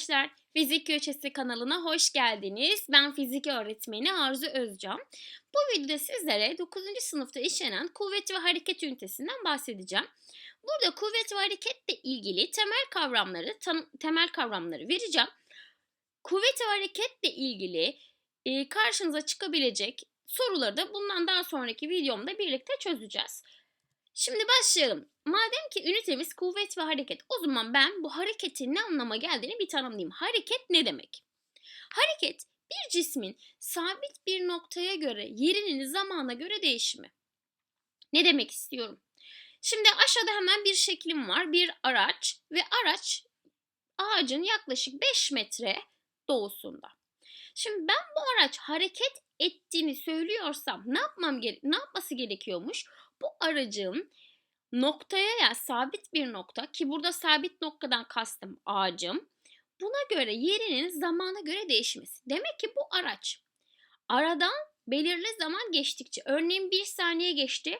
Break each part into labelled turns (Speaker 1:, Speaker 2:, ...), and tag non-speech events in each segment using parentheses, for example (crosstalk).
Speaker 1: arkadaşlar. Fizik Köşesi kanalına hoş geldiniz. Ben fizik öğretmeni Arzu Özcan. Bu videoda sizlere 9. sınıfta işlenen kuvvet ve hareket ünitesinden bahsedeceğim. Burada kuvvet ve hareketle ilgili temel kavramları temel kavramları vereceğim. Kuvvet ve hareketle ilgili e, karşınıza çıkabilecek soruları da bundan daha sonraki videomda birlikte çözeceğiz. Şimdi başlayalım. Madem ki ünitemiz kuvvet ve hareket, o zaman ben bu hareketin ne anlama geldiğini bir tanımlayayım. Hareket ne demek? Hareket bir cismin sabit bir noktaya göre yerinin zamana göre değişimi. Ne demek istiyorum? Şimdi aşağıda hemen bir şeklim var. Bir araç ve araç ağacın yaklaşık 5 metre doğusunda. Şimdi ben bu araç hareket ettiğini söylüyorsam ne yapmam ne yapması gerekiyormuş? Bu aracın noktaya ya sabit bir nokta ki burada sabit noktadan kastım ağacım. Buna göre yerinin zamana göre değişmesi. Demek ki bu araç aradan belirli zaman geçtikçe örneğin bir saniye geçti.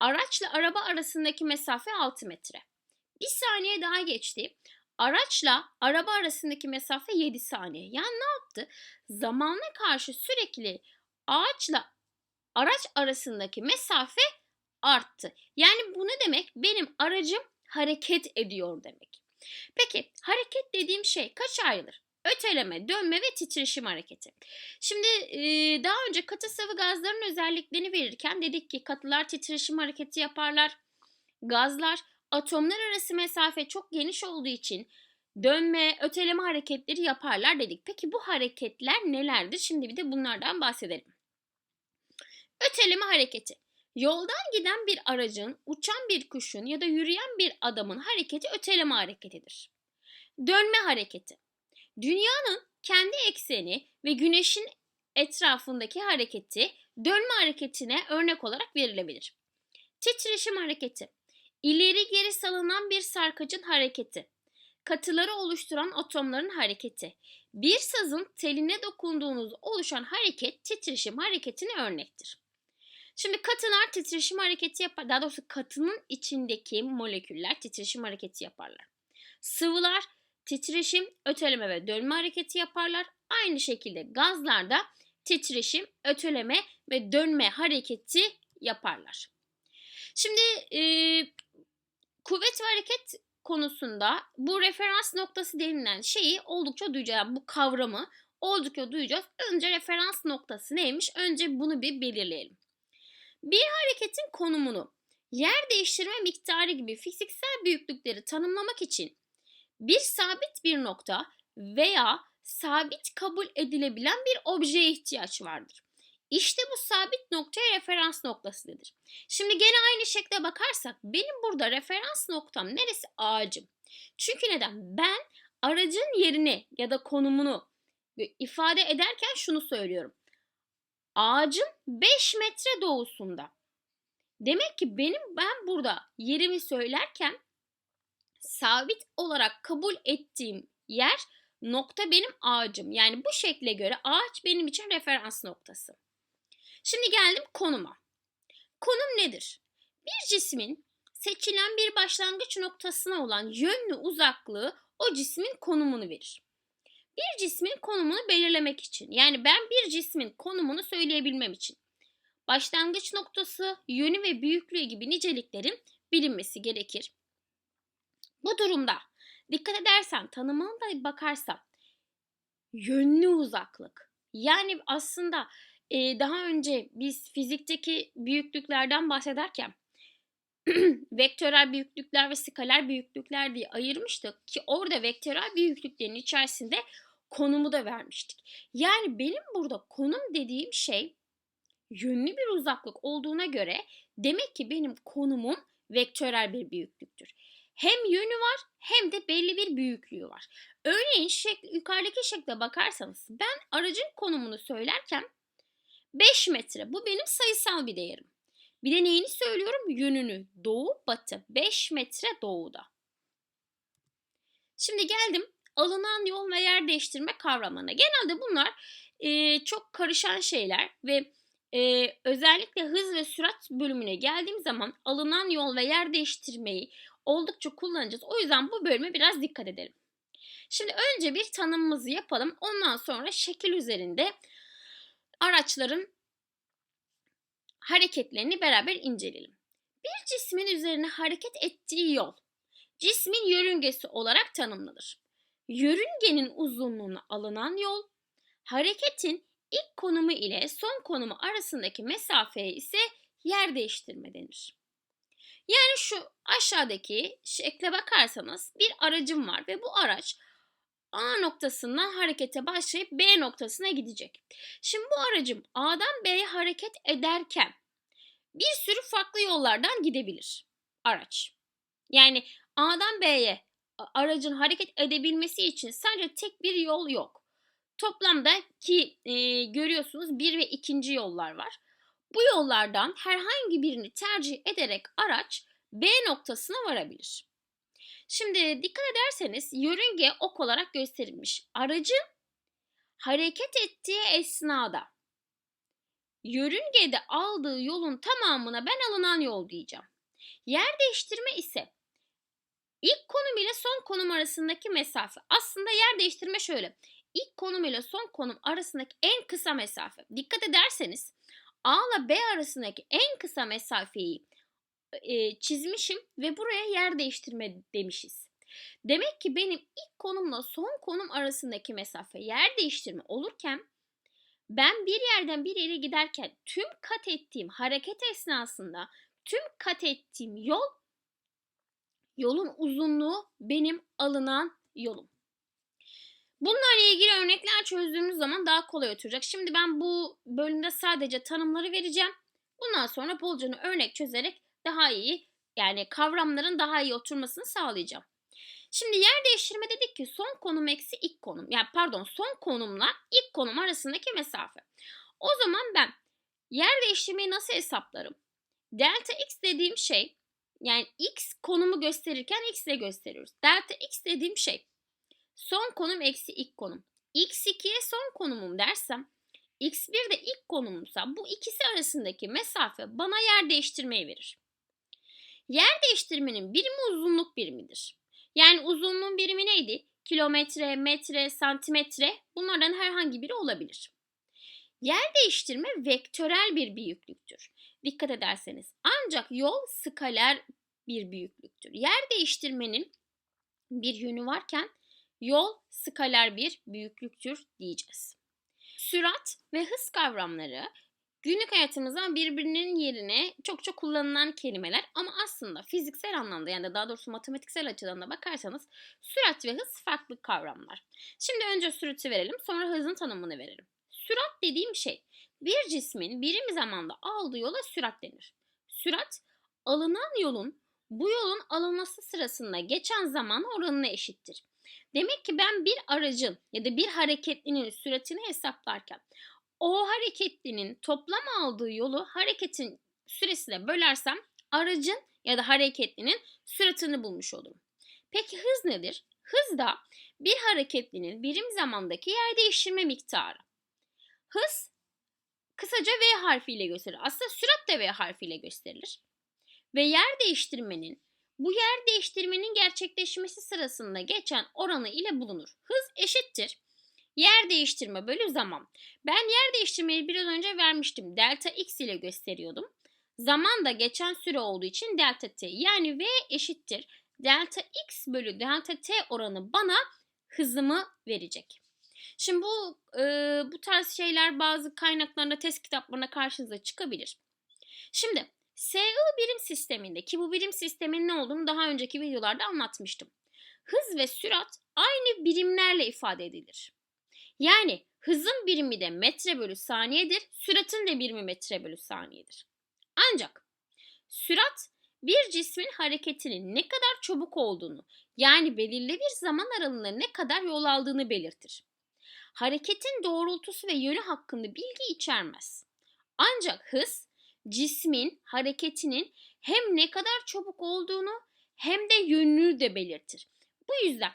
Speaker 1: Araçla araba arasındaki mesafe 6 metre. Bir saniye daha geçti. Araçla araba arasındaki mesafe 7 saniye. Yani ne yaptı? Zamana karşı sürekli ağaçla araç arasındaki mesafe arttı. Yani bu ne demek? Benim aracım hareket ediyor demek. Peki hareket dediğim şey kaç ayrılır? Öteleme, dönme ve titreşim hareketi. Şimdi daha önce katı sıvı gazların özelliklerini verirken dedik ki katılar titreşim hareketi yaparlar. Gazlar atomlar arası mesafe çok geniş olduğu için dönme, öteleme hareketleri yaparlar dedik. Peki bu hareketler nelerdir? Şimdi bir de bunlardan bahsedelim. Öteleme hareketi. Yoldan giden bir aracın, uçan bir kuşun ya da yürüyen bir adamın hareketi öteleme hareketidir. Dönme hareketi. Dünyanın kendi ekseni ve güneşin etrafındaki hareketi dönme hareketine örnek olarak verilebilir. Titreşim hareketi. İleri geri salınan bir sarkacın hareketi. Katıları oluşturan atomların hareketi. Bir sazın teline dokunduğunuz oluşan hareket titreşim hareketine örnektir. Şimdi katılar titreşim hareketi yapar. Daha doğrusu katının içindeki moleküller titreşim hareketi yaparlar. Sıvılar titreşim, öteleme ve dönme hareketi yaparlar. Aynı şekilde gazlar da titreşim, öteleme ve dönme hareketi yaparlar. Şimdi e, kuvvet ve hareket konusunda bu referans noktası denilen şeyi oldukça duyacağız. Bu kavramı oldukça duyacağız. Önce referans noktası neymiş? Önce bunu bir belirleyelim. Bir hareketin konumunu, yer değiştirme miktarı gibi fiziksel büyüklükleri tanımlamak için bir sabit bir nokta veya sabit kabul edilebilen bir objeye ihtiyaç vardır. İşte bu sabit noktaya referans noktası denir. Şimdi gene aynı şekle bakarsak benim burada referans noktam neresi? Ağacım. Çünkü neden? Ben aracın yerini ya da konumunu ifade ederken şunu söylüyorum. Ağacın 5 metre doğusunda. Demek ki benim ben burada yerimi söylerken sabit olarak kabul ettiğim yer nokta benim ağacım. Yani bu şekle göre ağaç benim için referans noktası. Şimdi geldim konuma. Konum nedir? Bir cismin seçilen bir başlangıç noktasına olan yönlü uzaklığı o cismin konumunu verir. Bir cismin konumunu belirlemek için. Yani ben bir cismin konumunu söyleyebilmem için. Başlangıç noktası, yönü ve büyüklüğü gibi niceliklerin bilinmesi gerekir. Bu durumda dikkat edersen tanımına da bakarsam yönlü uzaklık. Yani aslında e, daha önce biz fizikteki büyüklüklerden bahsederken (clears throat) vektörel büyüklükler ve skaler büyüklükler diye ayırmıştık ki orada vektörel büyüklüklerin içerisinde konumu da vermiştik. Yani benim burada konum dediğim şey yönlü bir uzaklık olduğuna göre demek ki benim konumum vektörel bir büyüklüktür. Hem yönü var hem de belli bir büyüklüğü var. Örneğin şekl, yukarıdaki şekle bakarsanız ben aracın konumunu söylerken 5 metre bu benim sayısal bir değerim. Bir de neyini söylüyorum? Yönünü. Doğu, batı. 5 metre doğuda. Şimdi geldim alınan yol ve yer değiştirme kavramına. Genelde bunlar e, çok karışan şeyler ve e, özellikle hız ve sürat bölümüne geldiğim zaman alınan yol ve yer değiştirmeyi oldukça kullanacağız. O yüzden bu bölüme biraz dikkat edelim. Şimdi önce bir tanımımızı yapalım. Ondan sonra şekil üzerinde araçların hareketlerini beraber inceleyelim. Bir cismin üzerine hareket ettiği yol cismin yörüngesi olarak tanımlanır. Yörüngenin uzunluğuna alınan yol hareketin ilk konumu ile son konumu arasındaki mesafeye ise yer değiştirme denir. Yani şu aşağıdaki şekle bakarsanız bir aracım var ve bu araç A noktasından harekete başlayıp B noktasına gidecek. Şimdi bu aracım A'dan B'ye hareket ederken bir sürü farklı yollardan gidebilir araç. Yani A'dan B'ye aracın hareket edebilmesi için sadece tek bir yol yok. Toplamda ki e, görüyorsunuz bir ve ikinci yollar var. Bu yollardan herhangi birini tercih ederek araç B noktasına varabilir. Şimdi dikkat ederseniz yörünge ok olarak gösterilmiş. Aracın hareket ettiği esnada yörüngede aldığı yolun tamamına ben alınan yol diyeceğim. Yer değiştirme ise son konum arasındaki mesafe. Aslında yer değiştirme şöyle. İlk konum ile son konum arasındaki en kısa mesafe. Dikkat ederseniz A ile B arasındaki en kısa mesafeyi e, çizmişim ve buraya yer değiştirme demişiz. Demek ki benim ilk konumla son konum arasındaki mesafe yer değiştirme olurken ben bir yerden bir yere giderken tüm kat ettiğim hareket esnasında tüm kat ettiğim yol yolun uzunluğu benim alınan yolum. Bunlarla ilgili örnekler çözdüğümüz zaman daha kolay oturacak. Şimdi ben bu bölümde sadece tanımları vereceğim. Bundan sonra bolcana örnek çözerek daha iyi yani kavramların daha iyi oturmasını sağlayacağım. Şimdi yer değiştirme dedik ki son konum eksi ilk konum. Yani pardon son konumla ilk konum arasındaki mesafe. O zaman ben yer değiştirmeyi nasıl hesaplarım? Delta x dediğim şey yani x konumu gösterirken x ile gösteriyoruz. Delta x dediğim şey son konum eksi ilk konum. x2'ye son konumum dersem x1 de ilk konumumsa bu ikisi arasındaki mesafe bana yer değiştirmeyi verir. Yer değiştirmenin birimi uzunluk birimidir. Yani uzunluğun birimi neydi? Kilometre, metre, santimetre bunlardan herhangi biri olabilir. Yer değiştirme vektörel bir büyüklüktür. Dikkat ederseniz ancak yol skaler bir büyüklüktür. Yer değiştirmenin bir yönü varken yol skaler bir büyüklüktür diyeceğiz. Sürat ve hız kavramları Günlük hayatımızda birbirinin yerine çok çok kullanılan kelimeler ama aslında fiziksel anlamda yani daha doğrusu matematiksel açıdan da bakarsanız sürat ve hız farklı kavramlar. Şimdi önce sürati verelim sonra hızın tanımını verelim. Sürat dediğim şey bir cismin birim zamanda aldığı yola sürat denir. Sürat alınan yolun bu yolun alınması sırasında geçen zaman oranına eşittir. Demek ki ben bir aracın ya da bir hareketlinin süratini hesaplarken o hareketlinin toplam aldığı yolu hareketin süresine bölersem aracın ya da hareketlinin süratini bulmuş olurum. Peki hız nedir? Hız da bir hareketlinin birim zamandaki yer değiştirme miktarı. Hız kısaca V harfiyle gösterilir. Aslında sürat de V harfiyle gösterilir. Ve yer değiştirmenin bu yer değiştirmenin gerçekleşmesi sırasında geçen oranı ile bulunur. Hız eşittir Yer değiştirme bölü zaman. Ben yer değiştirmeyi biraz önce vermiştim. Delta x ile gösteriyordum. Zaman da geçen süre olduğu için delta t. Yani v eşittir. Delta x bölü delta t oranı bana hızımı verecek. Şimdi bu e, bu tarz şeyler bazı kaynaklarında test kitaplarına karşınıza çıkabilir. Şimdi SI birim sisteminde ki bu birim sistemin ne olduğunu daha önceki videolarda anlatmıştım. Hız ve sürat aynı birimlerle ifade edilir. Yani hızın birimi de metre bölü saniyedir, süratin de birimi metre bölü saniyedir. Ancak sürat bir cismin hareketinin ne kadar çabuk olduğunu yani belirli bir zaman aralığında ne kadar yol aldığını belirtir. Hareketin doğrultusu ve yönü hakkında bilgi içermez. Ancak hız cismin hareketinin hem ne kadar çabuk olduğunu hem de yönünü de belirtir. Bu yüzden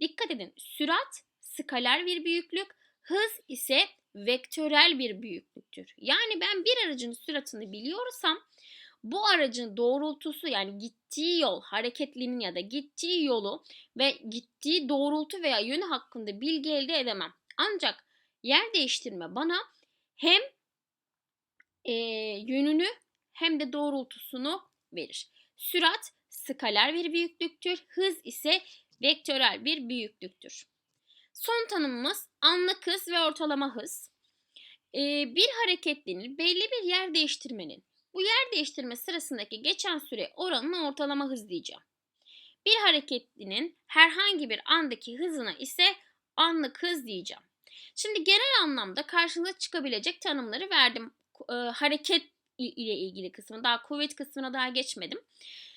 Speaker 1: dikkat edin sürat skaler bir büyüklük, hız ise vektörel bir büyüklüktür. Yani ben bir aracın süratini biliyorsam bu aracın doğrultusu yani gittiği yol, hareketliliğinin ya da gittiği yolu ve gittiği doğrultu veya yönü hakkında bilgi elde edemem. Ancak yer değiştirme bana hem e, yönünü hem de doğrultusunu verir. Sürat skaler bir büyüklüktür, hız ise vektörel bir büyüklüktür. Son tanımımız anlık hız ve ortalama hız. Ee, bir hareketlinin belli bir yer değiştirmenin bu yer değiştirme sırasındaki geçen süre oranına ortalama hız diyeceğim. Bir hareketlinin herhangi bir andaki hızına ise anlık hız diyeceğim. Şimdi genel anlamda karşınıza çıkabilecek tanımları verdim. E, hareket ile ilgili kısmı, daha kuvvet kısmına daha geçmedim.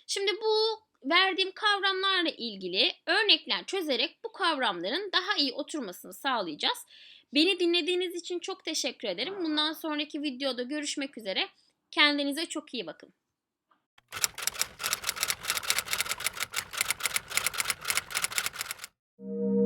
Speaker 1: Şimdi bu verdiğim kavramlarla ilgili örnekler çözerek bu kavramların daha iyi oturmasını sağlayacağız. Beni dinlediğiniz için çok teşekkür ederim. Bundan sonraki videoda görüşmek üzere. Kendinize çok iyi bakın. Thank you.